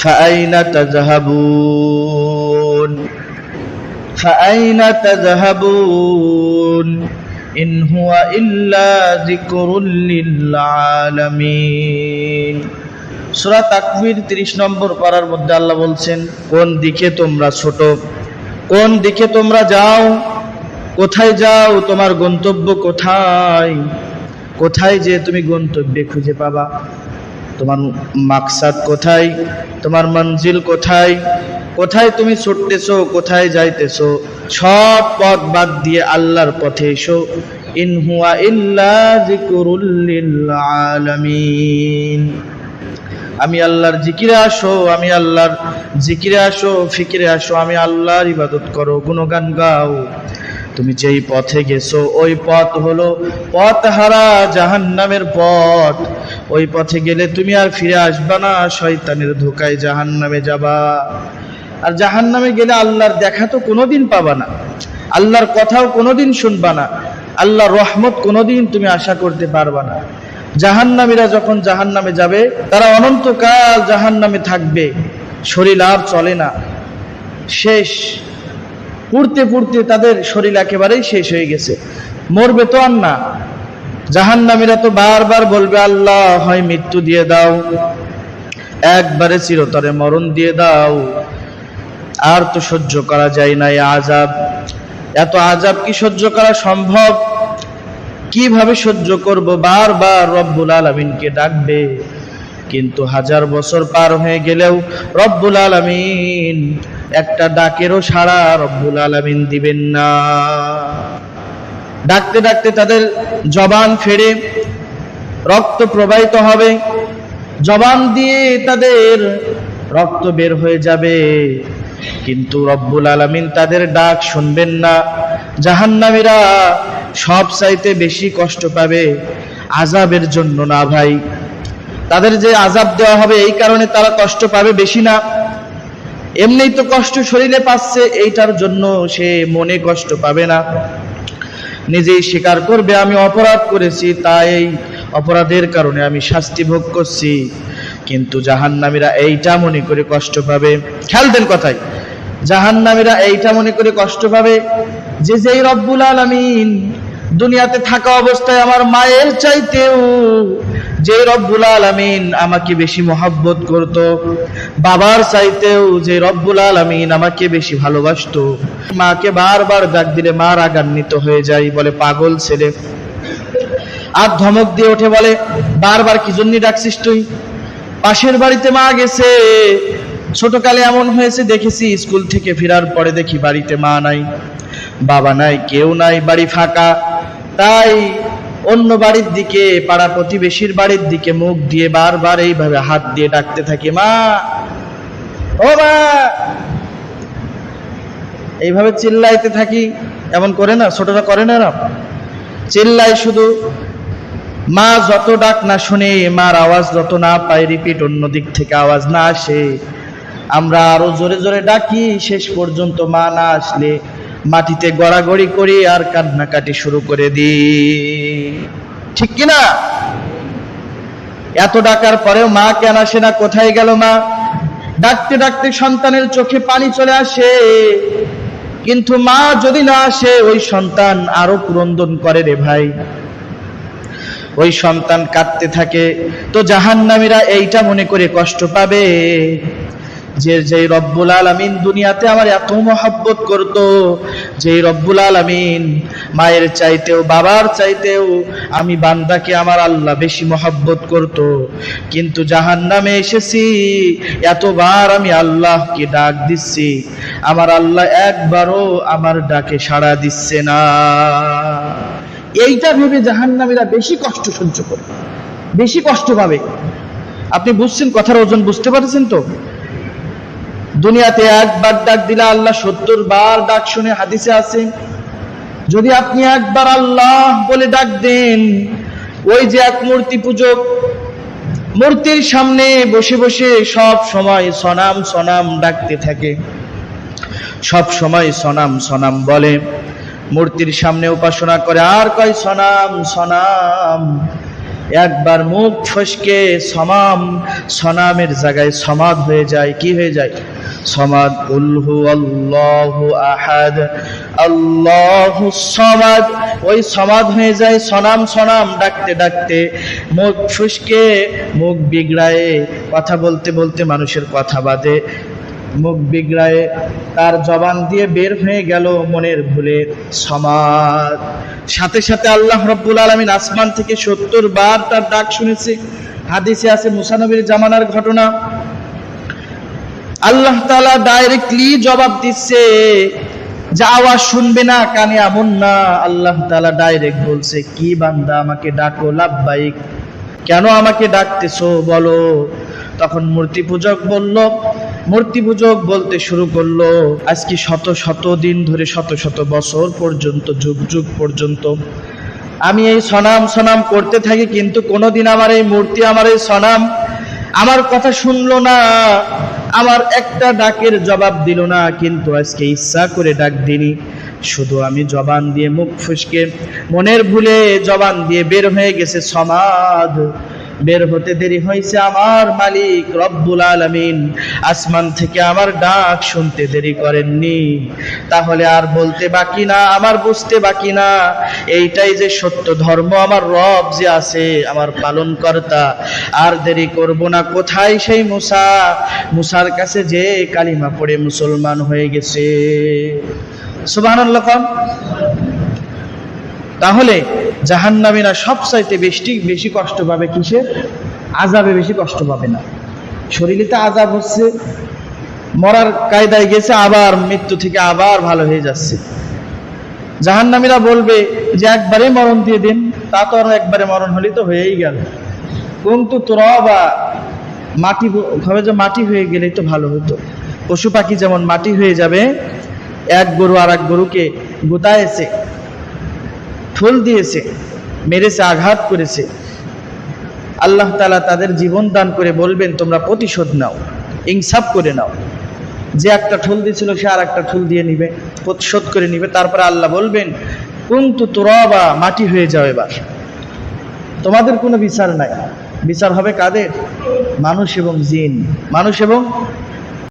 فأين تذهبون فأين تذهبون إن هو إلا ذكر للعالمين সূরা তাকবীর 30 নম্বর পারার মধ্যে আল্লাহ বলছেন কোন দিকে তোমরা ছোট কোন দিকে তোমরা যাও কোথায় যাও তোমার গন্তব্য কোথায় কোথায় যে তুমি গন্তব্যে খুঁজে পাবা তোমার মাকসাদ কোথায়? তোমার মঞ্জিল কোথায়? কোথায় তুমি ছুটতেছো? কোথায় যাইতেছো? সব পথ বাদ দিয়ে আল্লাহর পথে এসো। ইন হুয়া ইল্লা আলামিন। আমি আল্লাহর জিকিরে আসো, আমি আল্লাহর জিকিরে আসো, ফিকিরে আসো, আমি আল্লাহর ইবাদত করো, গুণগান গাও। তুমি যেই পথে গেছো, ওই পথ হলো পথ হারা জাহান্নামের পথ। ওই পথে গেলে তুমি আর ফিরে আসবা না, শয়তানের ধোকায় জাহান্নামে যাবা। আর জাহান্নামে গেলে আল্লাহর দেখা তো কোনোদিন পাবা না। আল্লাহর কথাও কোনোদিন শুনবা না। আল্লাহর রহমত কোনোদিন তুমি আশা করতে পারবা না। জাহান্নামীরা যখন জাহান্নামে যাবে, তারা অনন্তকাল জাহান্নামে থাকবে। শরীর আর চলে না। শেষ। পুড়তে পুড়তে তাদের শরীর একেবারেই শেষ হয়ে গেছে। মরবে তো আর না। জাহান্নামীরা তো বারবার বলবে, আল্লাহ, হয় মৃত্যু দিয়ে দাও। একবারে চিরতরে মরণ দিয়ে দাও। আর তো সহ্য করা যায় না আজাব এত আজাব কি সহ্য করা সম্ভব? কীভাবে সহ্য করব? বারবার রব্বুল আলমিনকে ডাকবে। কিন্তু হাজার বছর পার হয়ে গেলেও রব্বুল আলমিন একটা ডাকেরও সাড়া রব্বুল আলমিন দিবেন না। ডাকতে ডাকতে তাদের জবান ফেরে রক্ত প্রবাহিত হবে, জবান দিয়ে তাদের রক্ত বের হয়ে যাবে। কিন্তু রব্বুল আলমিন তাদের ডাক শুনবেন না। জাহান্নামীরা সব চাইতে বেশি কষ্ট পাবে আজাবের জন্য না ভাই। তাদের যে আজাব দেওয়া হবে এই কারণে তারা কষ্ট পাবে বেশি না। এমনিই তো কষ্ট শরীরে পাচ্ছে, এইটার জন্য সে মনে কষ্ট পাবে না। নিজেই স্বীকার করবে, আমি অপরাধ করেছি, তাই এই অপরাধের কারণে আমি শাস্তি ভোগ করছি। কিন্তু জাহান্নামীরা এইটা মনে করে কষ্ট পাবে। খেয়াল দেন কথায়, জাহান্নামীরা এইটা মনে করে কষ্ট পাবে যে যেই রব্বুল আলামিন দুনিয়াতে থাকা অবস্থায় আমার মায়ের চাইতেও যে রব্বুল আলামিন আমাকে বেশি মহাব্বত করত, বাবার চাইতেও যে রব্বুল আলামিন আমাকে বেশি ভালোবাসতো। মাকে বারবার ডাক দিলে মা রাগান্বিত হয়ে যায়, বলে, পাগল ছেলে। আর ধমক দিয়ে ওঠে, বলে, বারবার কি জন্য ডাকছিস তুই? পাশের বাড়িতে মা গেছে। ছোটকালে এমন হয়েছে, দেখেছি স্কুল থেকে ফেরার পরে দেখি বাড়িতে মা নাই, বাবা নাই, কেউ নাই, বাড়ি ফাঁকা। তাই অন্য বাড়ির দিকে, পাড়া প্রতিবেশীর বাড়ির দিকে মুখ দিয়ে বারবার এইভাবে হাত দিয়ে ডাকতে থাকে, মা! ও মা! এইভাবে চিল্লাইতে থাকি, এমন করে না, ছোটরা করে না? চিল্লাই শুধু, মা, যত ডাক না শুনে, মার আওয়াজ যত না পায় রিপিট অন্য দিক থেকে আওয়াজ না আসে। আমরা আরও জোরে জোরে ডাকি, শেষ পর্যন্ত মা না আসলে মাটিতে গড়াগড়ি করি আর কান্নাকাটি শুরু করে দি ঠিক কিনা? এত ডাকার পরেও মা কেন আসে না? কোথায় গেল মা? ডাকতে ডাকতে সন্তানের চোখে পানি চলে আসে। কিন্তু মা যদি না আসে, ওই সন্তান আরও ক্রন্দন করে রে ভাই। ওই সন্তান কাঁদতে থাকে। তো জাহান্নামীরা এইটা মনে করে কষ্ট পাবে। যে যে রব্বুল আলামিন দুনিয়াতে আমার এত মহাব্বত করত যে রব্বুল আলামিন মায়ের চাইতেও, বাবার চাইতেও আমি বান্দাকে আমার আল্লাহ বেশি মহাব্বত করত। কিন্তু জাহান্নামে এসেছি, এতবার আমি আল্লাহকে ডাক দিচ্ছি, আমার আল্লাহ একবারও আমার ডাকে সাড়া দিচ্ছে না। এইটা ভেবে জাহান্নামীরা বেশি কষ্ট সহ্য করে, বেশি কষ্ট পাবে। আপনি বুঝছেন কথার ওজন বুঝতে পারছেন তো? দুনিয়াতে একবার ডাক দিলে আল্লাহ সত্তর বার ডাক শুনে হাদিসে আছে। যদি আপনি একবার আল্লাহ বলে ডাক দেন, ওই যে এক মূর্তি পূজক, মূর্তির সামনে বসে বসে সব সময় সনাম সনাম ডাকতে থাকে। সব সময় সনাম সনাম বলে। মূর্তির সামনে উপাসনা করে আর কয় সনাম সনাম। একবার মুখ ফসকে সমাম, সনামের জায়গায় সমাদ হয়ে যায়, কি হয়ে যায়? সমাদ উল্হু আল্লাহ আহাদ, আল্লাহ সমাদ। ওই সমাদ হয়ে যায়, সনাম সনাম, ডাকতে ডাকতে। মুখ ফুসকে, মুখ বিগড়ায়ে, কথা বলতে বলতে মানুষের কথা বাদে। মুখ বিগড়ায়, তার জবান দিয়ে বের হয়ে গেল মনের ভুলে সমাজ। সাথে সাথে আল্লাহ রব্বুল আলমিন আসমান থেকে সত্তর বার তার ডাক শুনেছে। হাদিসে আছে মুসানবীর জামানার ঘটনা। আল্লাহ তালা ডাইরেক্টলি জবাব দিচ্ছে, যা আওয়াজ শুনবে না, কানে এমন না। আল্লাহ তালা ডাইরেক্ট বলছে, কি বান্দা আমাকে ডাকো লাভবাইক কেন আমাকে ডাকতেছো, বলো। তখন মূর্তি পূজক বলল মূর্তি পূজক বলতে শুরু করল, আজকে শত শত দিন ধরে শত শত বছর পর্যন্ত, যুগ যুগ পর্যন্ত। আমি এই সনাম সনাম করতে থাকি, কিন্তু কোনোদিন আমার এই মূর্তি, আমার এই সনাম আমার কথা শুনলো না। আমার একটা ডাকের জবাব দিল না, কিন্তু আজকে ইচ্ছা করে ডাক দিনি। শুধু আমি জবান দিয়ে মুখ ফুসকে, মনের ভুলে জবান দিয়ে বের হয়ে গেছে সমাদ বের হতে দেরি হয়েছে আমার মালিক রব্বুল আলামিন। আসমান থেকে আমার ডাক শুনতে দেরি করেননি। তাহলে আর বলতে বাকি না, আমার বুঝতে বাকি না। এইটাই যে সত্য ধর্ম, আমার রব যে আছে, আমার পালন কর্তা আর দেরি করব না, কোথায় সেই মুসা? মুসার কাছে যে কালিমা পড়ে মুসলমান হয়ে গেছে। কন। তাহলে জাহান্নামীরা সবচাইতে বেশি বেশি কষ্ট পাবে কিসে আজাবে বেশি কষ্ট পাবে না। শরীরে তো আজাব হচ্ছে, মরার কায়দায় গেছে, আবার মৃত্যু থেকে আবার ভালো হয়ে যাচ্ছে। জাহান্নামীরা বলবে যে একবারে মরণ দিয়ে দিন, তা তো আর একবারে মরণ হলে তো হয়েই গেল। কিন্তু তোরা বা মাটি হবে যে মাটি হয়ে গেলেই তো ভালো হতো। পশু পাখি যেমন মাটি হয়ে যাবে, এক গরু আর এক গরুকে গোতায়েছে। ঠোল দিয়েছে, মেরেছে, আঘাত করেছে। আল্লাহ তালা তাদের জীবন দান করে বলবেন, তোমরা প্রতিশোধ নাও, ইনসাফ করে নাও। যে একটা ঠোল দিয়েছিল, সে আর একটা ঠোল দিয়ে নিবে, প্রতিশোধ করে নিবে। তারপরে আল্লাহ বলবেন, কুন্তু তোরা বা মাটি হয়ে যাও এবার। তোমাদের কোনো বিচার নাই। বিচার হবে কাদের? মানুষ এবং জিন। মানুষ এবং